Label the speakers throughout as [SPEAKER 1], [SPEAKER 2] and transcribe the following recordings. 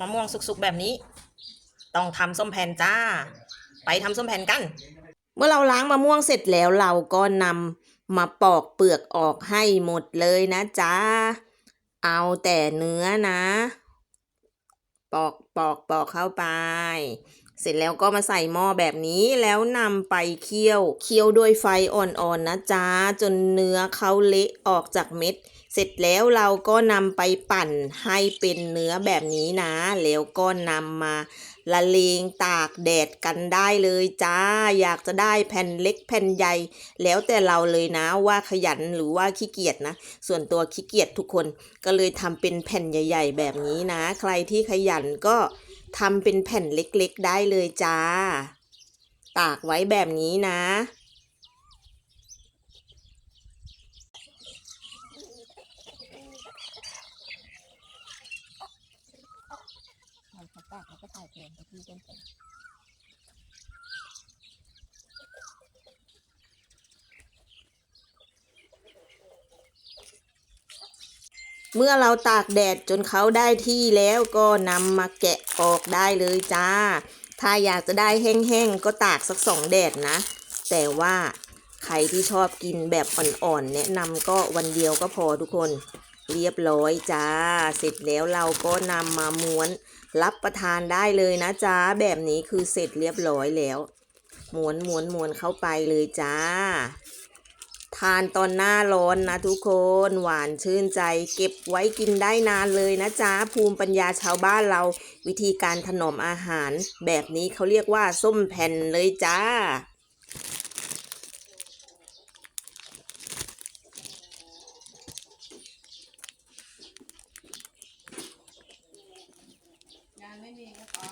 [SPEAKER 1] มะม่วงสุกๆแบบนี้ ต้องทำส้มแผ่นจ้า ไปทำส้มแผ่นกัน เมื่อเราล้างมะม่วงเสร็จแล้วเราก็นำมาปอกเปลือกออกให้หมดเลยนะจ้า เอาแต่เนื้อนะ ปอกปอกปอกเข้าไป เสร็จแล้วก็มาใส่หม้อแบบนี้แล้วนำไปเคี่ยว เคี่ยวด้วยไฟอ่อนๆนะจ๊ะจนเนื้อเขาเละออกจากเม็ด เสร็จแล้วเราก็นำไปปั่นให้เป็นเนื้อแบบนี้นะ แล้วก็นำมาละเลงตากแดดกันได้เลยจ้า อยากจะได้แผ่นเล็กแผ่นใหญ่ แล้วแต่เราเลยนะว่าขยันหรือว่าขี้เกียจนะ ส่วนตัวขี้เกียจทุกคนก็เลยทำเป็นแผ่นใหญ่ ๆ แบบนี้นะ ใครที่ขยันก็ ทำเป็นแผ่นเล็กๆได้เลยจ้า ตากไว้แบบนี้นะ
[SPEAKER 2] ตากแล้วก็ถ่ายเพลงไปที่เป็น
[SPEAKER 1] เมื่อเราตากแดดจนเขาได้ที่แล้วก็นำมาแกะออกได้เลยจ้า ถ้าอยากจะได้แห้งๆก็ตากสักสองแดดนะ แต่ว่าใครที่ชอบกินแบบอ่อนๆแนะนำก็วันเดียวก็พอทุกคน เรียบร้อยจ้า เสร็จแล้วเราก็นำมาม้วนรับประทานได้เลยนะจ้า แบบนี้คือเสร็จเรียบร้อยแล้วม้วนม้วนม้วนเข้าไปเลยจ้าานตอนหน้าร้อนนะทุกคนหวานชื่นใจ เก็บไว้กินได้นานเลยนะจ๊ะ ภูมิปัญญาชาวบ้านเรา วิธีการถนอมอาหาร แบบนี้เขาเรียกว่าส้มแผ่นเลยจ้า
[SPEAKER 2] ไม่มีก็ขอ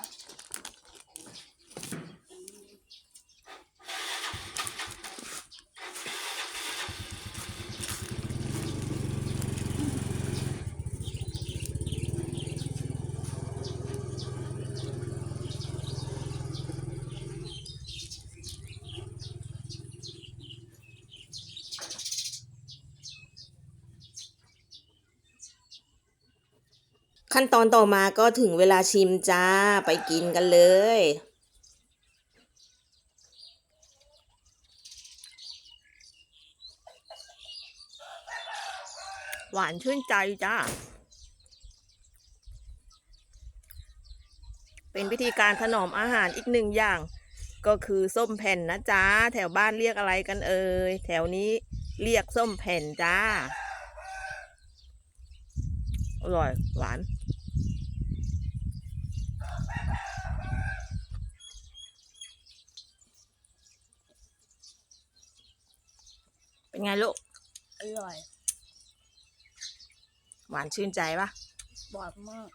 [SPEAKER 1] ขั้นตอนต่อมาก็ถึงเวลาชิมจ้าไปกินกันเลย หวานชื่นใจจ้า เป็นวิธีการถนอมอาหารอีกหนึ่งอย่าง ก็คือส้มแผ่นนะจ๊ะแถวบ้านเรียกอะไรกันเอ่ย แถวนี้เรียกส้มแผ่นจ้า อร่อย หวาน เป็นไงลูก
[SPEAKER 2] อร่อย
[SPEAKER 1] หวานชื่นใจปะ
[SPEAKER 2] บอดมาก